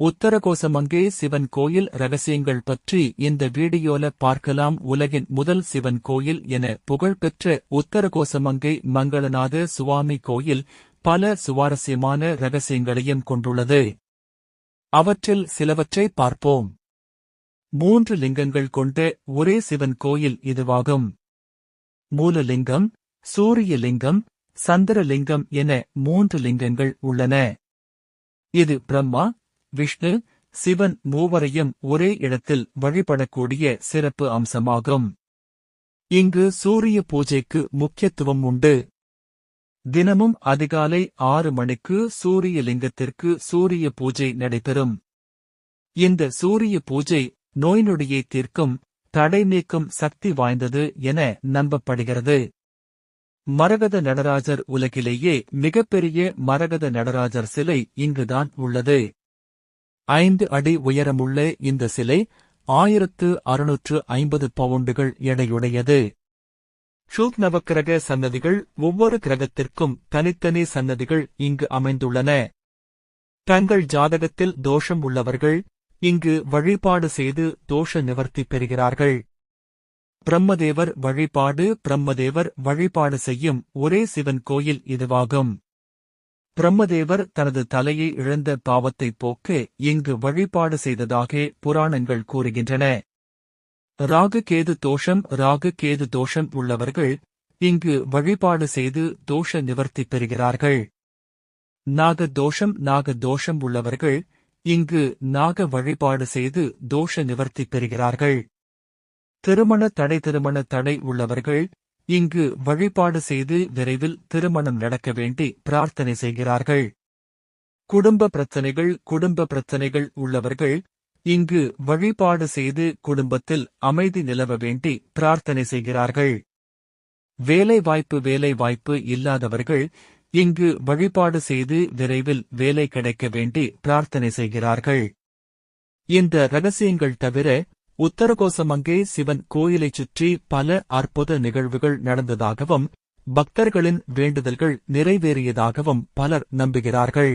உத்தரகோசமங்கே சிவன் கோயில் ரகசியங்கள் பற்றி இந்த வீடியோல பார்க்கலாம். உலகின் முதல் சிவன் கோயில் என புகழ்பெற்ற உத்தரகோசமங்கை மங்களநாத சுவாமி கோயில் பல சுவாரஸ்யமான ரகசியங்களையும் கொண்டுள்ளது. அவற்றில் சிலவற்றை பார்ப்போம். மூன்று லிங்கங்கள் கொண்ட ஒரே சிவன் கோயில் இதுவாகும். மூலலிங்கம் சூரியலிங்கம் சந்திரலிங்கம் என மூன்று லிங்கங்கள் உள்ளன. இது பிரம்மா விஷ்ணு சிவன் மூவரையும் ஒரே இடத்தில் வழிபடக்கூடிய சிறப்பு அம்சமாகும். இங்கு சூரிய பூஜைக்கு முக்கியத்துவம் உண்டு. தினமும் அதிகாலை ஆறு மணிக்கு சூரிய லிங்கத்திற்கு சூரிய பூஜை நடைபெறும். இந்த சூரிய பூஜை நோய் நொடியை தீர்க்கும் தடை நீக்கும் சக்தி வாய்ந்தது என நம்பப்படுகிறது. மரகத நடராஜர் உலகிலேயே மிகப்பெரிய மரகத நடராஜர் சிலை இங்குதான் உள்ளது. ஐந்து அடி உயரமுள்ள இந்த சிலை ஆயிரத்து அறுநூற்று ஐம்பது பவுண்டுகள் எடையுடையது. ஷூக் நவக்கிரக சன்னதிகள் ஒவ்வொரு கிரகத்திற்கும் தனித்தனி சன்னதிகள் இங்கு அமைந்துள்ளன. தங்கள் ஜாதகத்தில் தோஷம் உள்ளவர்கள் இங்கு வழிபாடு செய்து தோஷ நிவர்த்தி பெறுகிறார்கள். பிரம்மதேவர் வழிபாடு பிரம்மதேவர் வழிபாடு செய்யும் ஒரே சிவன் கோயில் இதுவாகும். பிரம்மதேவர் தனது தலையை இழந்த பாவத்தை போக்க இங்கு வழிபாடு செய்ததாக புராணங்கள் கூறுகின்றன. ராகு கேது தோஷம் ராகு கேது தோஷம் உள்ளவர்கள் இங்கு வழிபாடு செய்து தோஷ நிவர்த்தி பெறுகிறார்கள். நாக தோஷம் நாக தோஷம் உள்ளவர்கள் இங்கு நாக வழிபாடு செய்து தோஷ நிவர்த்தி பெறுகிறார்கள். திருமண தடை திருமண தடை உள்ளவர்கள் இங்கு வழிபாடு செய்து விரைவில் திருமணம் நடக்க வேண்டி பிரார்த்தனை செய்கிறார்கள். குடும்ப பிரச்சனைகள் குடும்ப பிரச்சனைகள் உள்ளவர்கள் இங்கு வழிபாடு செய்து குடும்பத்தில் அமைதி நிலவ வேண்டி பிரார்த்தனை செய்கிறார்கள். வேலை வாய்ப்பு வேலை வாய்ப்பு இல்லாதவர்கள் இங்கு வழிபாடு செய்து விரைவில் வேலை கிடைக்க வேண்டி பிரார்த்தனை செய்கிறார்கள். இந்த ரகசியங்கள் தவிர உத்தரகோசமங்கே சிவன் கோயிலைச் சுற்றி பல அற்புத நிகழ்வுகள் நடந்ததாகவும் பக்தர்களின் வேண்டுதல்கள் நிறைவேறியதாகவும் பலர் நம்புகிறார்கள்.